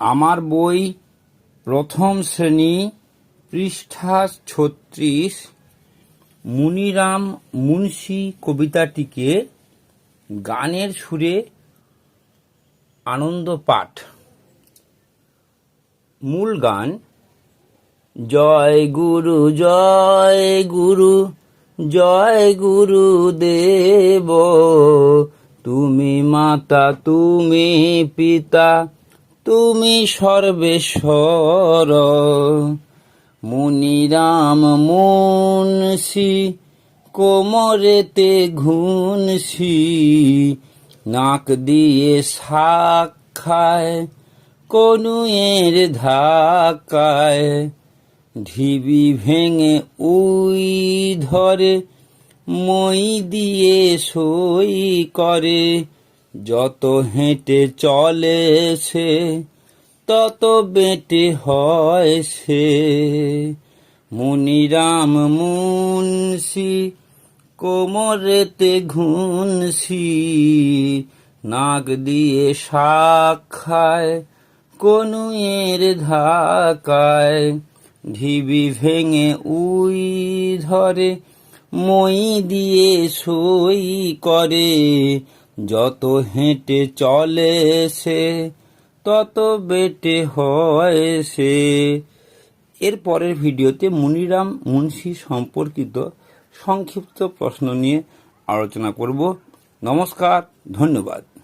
আমার বই প্রথম শ্রেণি, পৃষ্ঠা ছত্রিশ, মুনিরাম মুন্সি কবিতাটিকে গানের সুরে আনন্দ পাঠ। মূল গান, জয় গুরু জয় গুরু জয় গুরু দেব, তুমি মাতা, তুমি পিতা তুমি সর্বেশ্বর। মুনিরাম মুন্সি, কোমরেতে ঘুনসি নাক দিয়ে শাক খায় কনুয়ের ধাক্কায়, ঢিবি ভেঙে উই ধরে, মই দিয়ে সই করে যত হেঁটে চলে সে তত বেটে হয় সে মুনিরাম মুন্সি, কোমরেতে ঘুনসি, নাক দিয়ে শাক খায় কনুয়ের ধাকায় ঢিবি ভেঙে উই ধরে, মই দিয়ে সই করে যত হেঁটে চলে সে, তত বেটে হয় সে। এর পরের ভিডিওতে মুনিরাম মুন্সি সম্পর্কিত সংক্ষিপ্ত প্রশ্ন নিয়ে আলোচনা করব। নমস্কার, ধন্যবাদ।